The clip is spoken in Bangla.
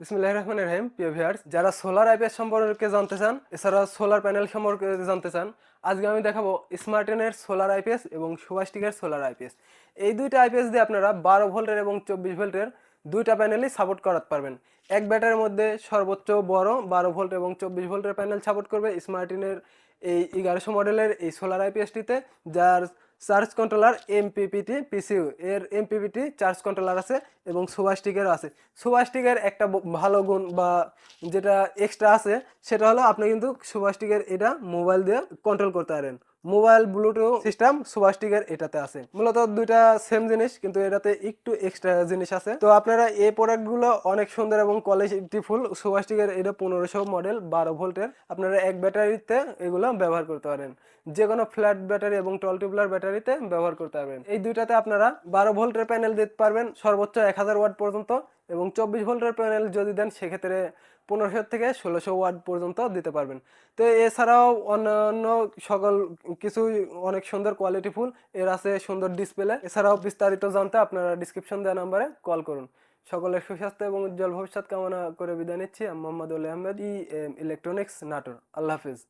বিসমিল্লাহ রহমান রহিম, প্রিয় ভিউয়ার্স যারা সোলার আইপিএস সম্পর্কে জানতে চান এছাড়া সোলার প্যানেল সম্পর্কে জানতে চান, আজকে আমি দেখাবো স্মার্টেনের সোলার আইপিএস এবং সুভাষটিকের সোলার আইপিএস এই দুইটা আইপিএস দিয়ে আপনারা বারো ভোল্টের এবং চব্বিশ ভোল্টের দুইটা প্যানেলই সাপোর্ট করাতে পারবেন। এক ব্যাটারির মধ্যে সর্বোচ্চ বড় বারো ভোল্ট এবং চব্বিশ ভোল্টের প্যানেল সাপোর্ট করবে স্মার্টিনের এই এগারোশো মডেলের এই সোলার আইপিএসটিতে যার চার্জ কন্ট্রোলার এমপিপিটি, পিসিউ, এর এমপিপিটি, চার্জ কন্ট্রোলার আছে এবং সুভাষটিকেরও আছে। সুভাষটিকের একটা ভালো গুণ বা যেটা এক্সট্রা আছে সেটা হলো আপনি কিন্তু সুভাষটিকের এটা মোবাইল দিয়ে কন্ট্রোল করতে পারেন। মোবাইল ব্লুটুথ সিস্টেম সুভাষটিকের এটাতে আছে। মূলত দুইটা সেম জিনিস, কিন্তু এটাতে একটু এক্সট্রা জিনিস আছে। তো আপনারা এই প্রোডাক্টগুলো অনেক সুন্দর এবং কোয়ালিটিফুল সুভাষটিকের এটা পনেরোশো মডেল বারো ভোল্টের আপনারা এক ব্যাটারিতে এগুলো ব্যবহার করতে পারেন। যে কোনো ফ্ল্যাট ব্যাটারি এবং টল টিউবলার ব্যাটারিতে ব্যবহার করতে পারবেন। এই দুইটাতে আপনারা বারো ভোল্টের প্যানেল দিতে পারবেন, সর্বোচ্চ এক হাজার ওয়াট পর্যন্ত। এবং চব্বিশ ভোল্টের প্যানেল যদি দেন, সেক্ষেত্রে পনেরোশো থেকে ষোলোশো ওয়াট পর্যন্ত দিতে পারবেন। তো এছাড়াও অন্যান্য সকল কিছু অনেক সুন্দর কোয়ালিটিফুল এর আছে সুন্দর ডিসপ্লে এছাড়াও বিস্তারিত জানতে আপনারা ডিসক্রিপশন দেওয়া নাম্বারে কল করুন। সকলের সুস্বাস্থ্য এবং উজ্জ্বল ভবিষ্যৎ কামনা করে বিদায় নিচ্ছি। আমি মোহাম্মদ উল আহমেদ ই ইলেকট্রনিক্স নাটোর। আল্লাহ হাফিজ।